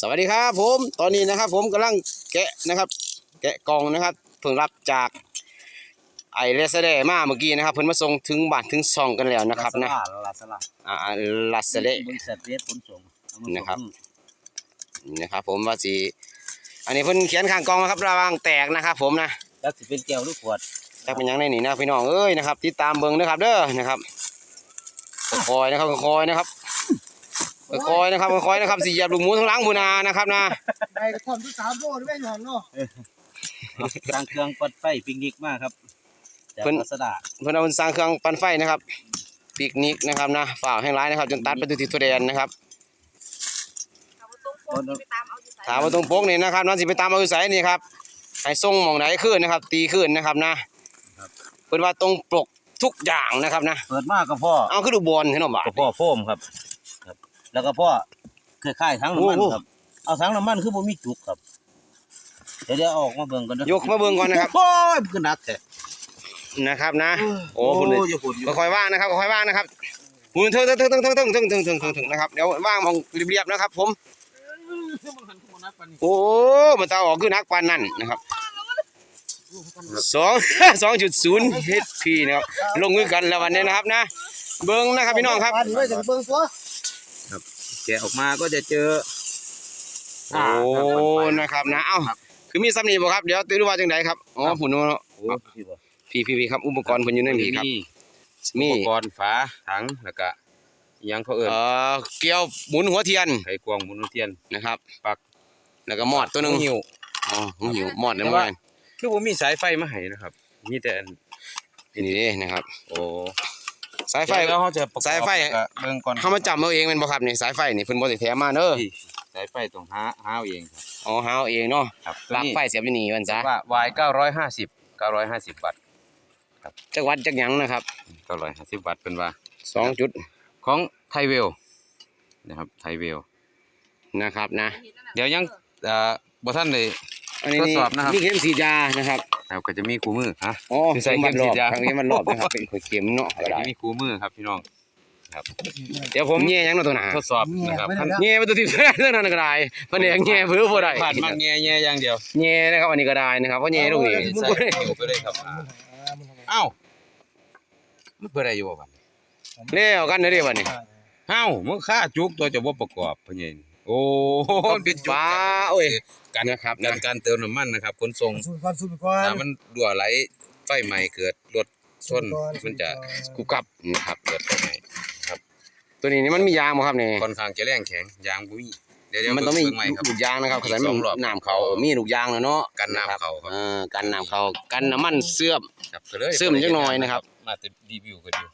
สวัสดีครับผมตอนนี้นะครับ ผมกำลังแกะนะครับ แกะกล่องนะครับเพิ่งรับจากไอเลสเดมาเมื่อกี้นะครับเพิ่นมาส่งถึงบ้านถึงซองกันแล้วนะครับนะลาสลาอ่าลัสเดบริษัทเวทขนส่งเอามาส่งนะครับนี่นะครับ ผมว่าสิอันนี้เพิ่นเขียนข้างกล่องนะครับระวังแตกนะครับ ผมนะจักสิเป็นแก้วหรือขวดจักเป็นหยังไงนี่นะพี่น้องเอ้ยนะครับติดตามเบิ่งนะครับเด้อนะครับคอยๆนะครับคอยๆนะครับ คอยๆนะครับคอยๆนะครับสิเหยียบลูกหมูทั้งหลังบุนานะครับนะไอ้กระท่อมที่สามโลดไม่หย่อนเนาะสร้างเครื่องปัดไฟปิกนิกมากครับจากลาซาด้าเพิ่นเอาสร้างเครื่องปั่นไฟนะครับปิกนิกนะครับนะฝ่าแห้งร้ายนะครับ จนตัดไปทุกทิศทุกแดนนะครับถามว่าตรงโป๊กนี่นะครับน้องสิไปตามเอาอยู่ไสนี่ครับให้ส่งหมองไหนขึ้นนะครับ ตีขึ้นนะครับนะเพิ่นว่าตรงปลกทุกอย่างนะครับนะเปิดมากก็พ่อเอาขึ้นดูบอลเห็นบ่บาดก็พ่อโฟมครับครับ แล้วก็พ่อเคยค่ายทั้งน้ำมันโอ้โหครับ เอาทั้งน้ำมันคือบ่มีจุกครับเดี๋ยวเดี๋ยวเอาออกมาเบิ่งกันเด้อยกมาเบิ่งก่อนนะครับโอ้ยมันคือหนักแท้นะครับนะ โอ้คุณอย่าพูดอยู่ค่อยๆว่างนะครับค่อยๆว่างนะครับหุ่นเถิงเถิงเถิงเถิงเถิงเถิงเถิงเถิงเถิงเถิงนะครับเดี๋ยวว่างมองเรียบๆนะครับ ผมโอ้มันตาออกคือนักปานนั่นนะครับสองสองจุดศูนย์เฮพีนะครับลงมือกันแล้ววันนี้นะครับนะ เบิ้งนะครับพี่น้องครับ แกะออกมาก็จะเจอโอ้นะครับนะเอ้าคือมีซ้ำนี่บ่ครับเดี๋ยวตื่นว่าจังไดครับอ๋อผมนู้นโอ้พี่บ่พี่พี่พี่ครับอุปกรณ์เพิ่นอยู่ในนี่ครับมีอุปกรณ์ฝาถังแล้วก็อิหยังเขาเอิ้นเอ่อเกี่ยวหมุนหัวเทียนไขควงหมุนเทียนนะครับปักแล้วก็หมอดตัวหนึงหิวอ๋อหูหิวหมอดนั่นแต่บ่ว่าคือบ่มีสายไฟมาให้นะครับมีแต่อันนี่เด้นะครับ โอ้ สายไฟแล้วเขาจะประกอบสายไฟแล้วก็เบิ่งก่อนเฮามาจับเอาเองแม่นบ่ครับนี่สายไฟนี่เพิ่นบ่ได้แถมมาเด้อที่สายไฟต้องหาหาเอาเองครับอ๋อหาเอาเองเนาะครับปลั๊กไฟเสียบอยู่นี่มันซะว่า Y 950 950วัตต์จักวัดจักหยังนะครับ950วัตต์เป็นว่า สองจุดของไทเวลนะครับไทเวลนะครับนะเดี๋ยวยังเอ่อบ่ทันได้ อันนี้ทดสอบนะครับมีเข็มฉีดยานะครับ ครับก็จะมีคู่มือฮะ อ๋อคือใส่เข็มเข็มฉีดยาทางนี้มันรอบนะครับ เป็นเข็มเนาะก็ก็ได้จะมีคู่มือครับพี่น้องเดี๋ยวผมแย่หยังเนาะตัวหนาทดสอบนะครับไม่ได้แล้วแย่ไปตัวที่เท่านั้นก็ได้เพิ่นเองแย่เพื่อบ่ได้ผ่านมาแง่ๆอย่างเดียวแย่นะครับอันนี้ก็ได้นะครับเพราะแย่ตรงนี้ใส่หิวไปเลยครับอ่าเอ้ามันเพื่ออะไรอยู่บ่บัดแล้วกันเด้อเด้บัดนี้ เอ้ามึงค่าจุกตัวจะบ่ประกอบพ่อใหญ่นี่ โอ้โหก็ปิดฟ้าโอ้ยกันนะครับกานะรการเติมน้ำมันนะครับขนส่งสูบก่อนสูบก่อนถ้ามันรั่วไหลไฟไหม้เกิดรถชนมันจะกูกลับนะครับเกิดไฟไหม้ตัวนี้นี่มันมียางบ่ครับนี่ค่อนข้างจะแรงแข็งยางบ่มีเดี๋ยวเดี๋ยวมันต้องมีเบิ่งใหม่ครับลูกยางนะครับอีกขนาดสมัองรอบนน้ำเขามีลูกยางแล้วเนาะกันน้ำเข้าครับเออกันน้ำเขากันน้ำมันเสื่อมครับก็เลยซึมจักหน่อยนะครับมาแต่รีวิวกันอยู่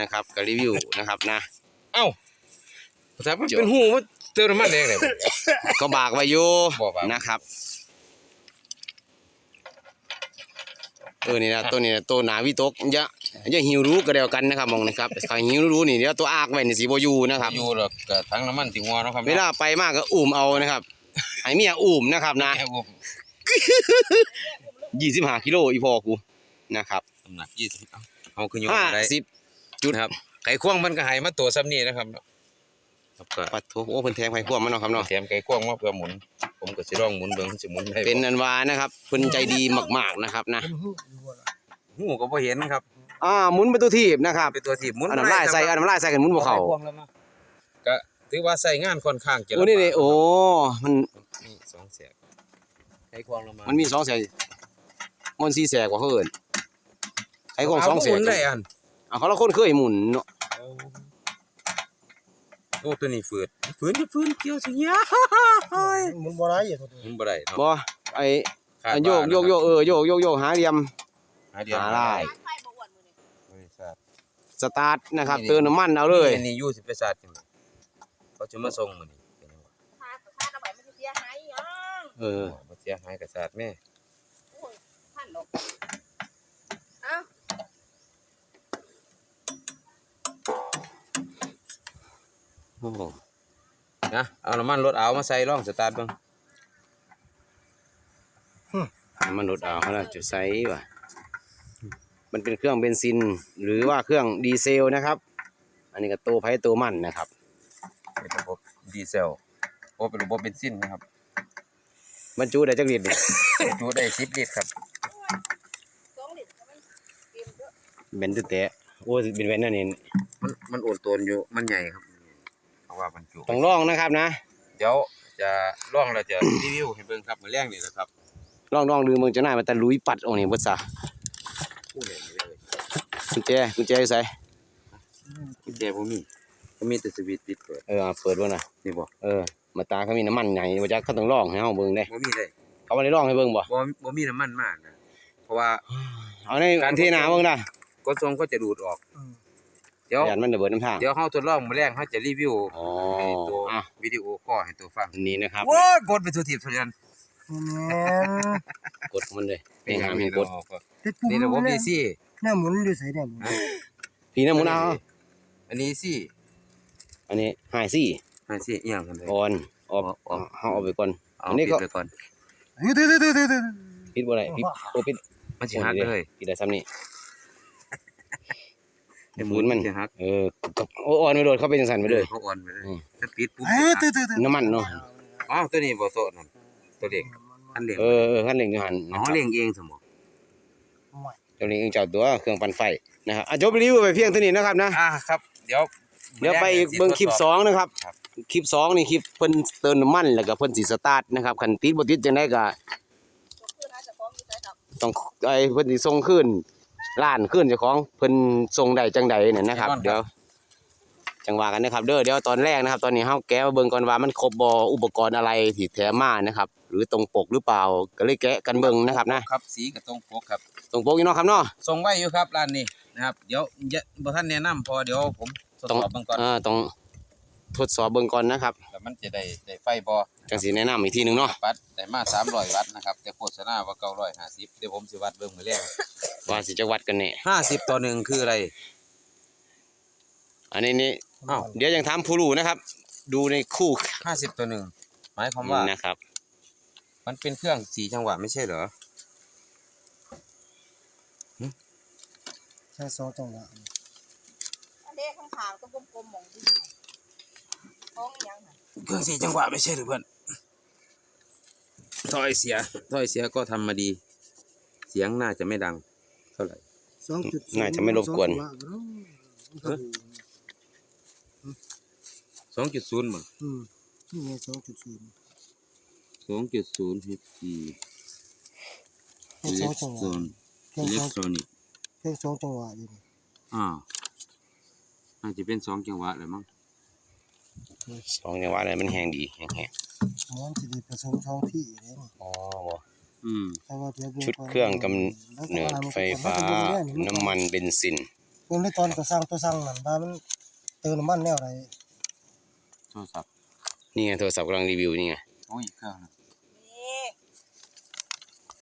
นะครับก็รีวิวนะครับนะ เอ้าแต่มันเป็นหูมันเติมน้ำมันแรงเลย ก็บากไว้อยู่บอกว่านะครับเออนี่นะตัวนี้นะตัวหนาวิตกอย่าอย่าหิวรู้ก็เดียวกันนะครับมองนะครับถ้าหิวรู้นี่เดี๋ยวตัวอากไว้นี่สิบ่อยู่นะครับ อยู่หรอกก็ทั้งน้ำมันสิงัวเนาะครับเวลาไปมากก็อุ้มเอานะครับให้เมียอุ้มนะครับนะแค่อุ้มยี่สิบห้ากิโลอีพอกูนะครับน้ำหนักยี่สิบเอาเอาคือโยนห้าได้สิบจุดครับไก่ควงมันก็ใหายมาตัวซ้ำนี่นะครับเนาะ ครับก็ปัดโถโอ้เพิ่นแทงไฟพวกมันเนาะครับเนาะแถมไก่ควงมาเพื่อหมุน ผมก็สิลองหมุนเบิ่งสิหมุนได้เป็นอันวานะครับเพิ่นใจดีมากๆนะครับนะเป็นหูอยู่บ่ล่ะหูก็บ่เห็นครับอ่าหมุนประตูทีบนะครับเป็นตัวที่หมุนอันน้ำลายใส่อันน้ำลายใส่กันหมุนบ่เข้าก็ถือว่าใส่งานค่อนข้างจะโอ้นี่นี่โอ้มันนี่สองแสกไก่ควงลงมามันมีสองแสกมันสี่แสกกว่าเขาเอิ้นไอ้ของสองแสหกมุนได้อันอะเขาละคนเคยหมุนเนาะ โอ้ตัวนี้ฝืดฝืนจะฝืนเกี่ยวสิยะมันบ่ได้ตัวนี้หมุนบ่ได้เนาะบ่ไอ้คาดอันโยกว่าโยกโยกเออโยกโยกโยกหาเหลี่ยมหาเดียวหาได้บริษัทสตาร์ทนะครับเติมน้ำมันเอาเลยนี่นี่อยู่สิไปศาสตร์จังได๋เขาจะมาส่งมื้อนี้เป็นจังหวะเออบ่เสียหายกับศาสตร์แม่ โอ้โหนะเอาน้ำมันรถเอามาใส่ลองสตาร์ทเบิ่งน้ำมันรถเอาเขาน่าจะใช้ว่ะมันเป็นเครื่องเบนซินหรือว่าเครื่องดีเซลนะครับ อันนี้ก็ตัวไผตัวมันนะครับ เป็นระบบดีเซลโอ้เป็นระบบเบนซินนะครับบรรจุได้จักลิตรนี่ดูได้10ลิตรครับเบนแต่โอ้เป็นแว่นนั่นนี่มันมันโอนตัวอยู่มันใหญ่ครับ เพราะว่ามันจุต้องลองนะครับนะเดี๋ยวจะล่องเราจะรีวิวให้เบิ่งครับมื้อแรกนี่นะครับลองลองดูเมืองจะหน้ามันตะลุยปัดออกนี่เบิดซะผู้เล่นนี่เลยกุญแจกุญแจอยู่ไสกุญแจบ่มีก็มีแต่สวิตช์ปิดเปิดเออเอาเปิดบ่น่ะนี่บ่เออมาตาเขามีน้ำมันใหญ่บ่จักเขาต้องลองให้เฮาเบิ่งเด้บ่มีเลยเขาบ่ได้ลองให้เบิ่งบ่บ่บ่มีน้ำมันมากนะเพราะว่าเอาในอันที่หน้าเบิ่งน่ะกดทรงก็จะดูดออกอืม เดี๋ยว ยันมันระเบิดน้ำทาง เดี๋ยวเฮาทดลองมื้อแรกเฮาจะรีวิวอ๋อให้ตัวอะ วิดีโอคอลให้ตัวฟังอันนี้นะครับโอ้ยกดไปทั่วทิพย์ทั่วแดนแม่นกดของมันเลยเป็นนี่หยัหางมีนี่กดเนาะติดปุ่มนี่ระบบเลย DC เนี่ยหมุนอยู่ไสเนี่ยหมุนพี่น้ำหมุนเอาอันนี้สิอันนี้หายซี่อันสิอีหยังกันเลยออนออกออกเฮาเอาไปก่อนเอาอันนี้ปิดก็ไปก่อนเฮ้ยๆๆๆๆปิดบ่ได้ปิดโอ้ปิดมันสิหักเลยปิดได้ซ้ำนี่ให้หมุนมันสิหักเออโอ้ออนไปโดดเข้าไปจังสั่นไปเลยเขาอ่อนไปเลยอืมถ้าปิดปุ๊บเฮ้ยตื่นๆๆน้ำมันเนาะอ๋อตัวนี้บ่โตะนั่นตัวเล็กอันเล็กเออเออคันเร่งอยู่หันอ๋อเลี้ยงเองสมองตัวนี้เองเจ้าตัวเครื่องปั่นไฟนะครับอะจบรีวิวไปเพียงเท่านี้นะครับนะอ่าครับ เดี๋ยวเดี๋ยวไปเบิ่งคลิปสองนะครับครับคลิปสองนี่คลิปเพิ่นเติมน้ำมันแล้วก็เพิ่นสิสตาร์ทนะครับคันติดบ่ติดจังไดก็ต้องไอ้เพิ่นสิส่งคืน ร้านคืนเจ้าของเพิ่นส่งได้จังใดเนี่ยนะครับ เดี๋ยว จังว่ากันนะครับ เด้อเดี๋ยวตอนแรกนะครับ ตอนนี้เฮาแกะมาเบิ่งก่อนว่ามันครบบ่อุปกรณ์อะไรที่แถมมานะครับ หรือตรงปกหรือเปล่าก็เลยแกะกันเบิ่งนะครับนะครับ สีกับตรงปกครับตรงปกอยู่เนาะครับเนาะส่งไว้อยู่ครับร้านนี้นะครับ เดี๋ยวอย่าบ่ทันแนะนำพอเดี๋ยวผมทดต้องสอบเบิ่งก่อนเออต้องทดสอบเบิ่งก่อนนะครับแล้วมันจะได้ได้ไฟบ่จังสิแนะนำอีกทีหนึงเนาะวัดได้มา300วัตต์นะครับ แต่โฆษณาว่า950เดี๋ยวผมสิวัดเบิ่งมื้อแรก ว่าสิจะวัดกันแน่50ต่อหนึ่งคืออะไร อันนี้นี่อ้าวเดี๋ยวยังถามผู้รู้นะครับ ดูในคู่50ต่อหนึ่งหมายความว่านะครับ มันเป็นเครื่องสี่จังหวะไม่ใช่เหรอแค่สองจังหวะอันเด็กข้างๆต้องกลมๆหมองดินน่ะท้องอีหยังน่ะเครื่องสี่จังหวะไม่ใช่หรือเพื่อนถ้อยเสียถ้อยเสียก็ทำมาดี เสียงน่าจะไม่ดังเท่าไหร่2.0น่าจะไม่รบกวนสองจังหะเนาะสองจุดศูนย์มั้งอืมนี่ไง2.0สองจุดศูนย์เฮจีแค่สองจังหวะแค่อิเล็สอกงทรอนิกส์แค่สองจังหวะอยู่นี่อ่าอาจจะเป็นสองจังหวะเลยมั้งสองจังหวะอะไรมันแหงดีแหงแหงมันสิได้ผสมสองที่เลยนี่อ๋อบ่ อืมแต่ว่าเดี๋ยวบิ่ชุดเครื่องกำเนิดไฟฟ้า น้ำมันเบนซินเบิ่งในตอนก็สร้างตัวสร้างนั่นว่ามันเติมน้ำมันแนวใดโทรศัพท์นี่ไงโทรศัพท์กำลังรีวิวนี่ไงโอ้ยเครื่องนะ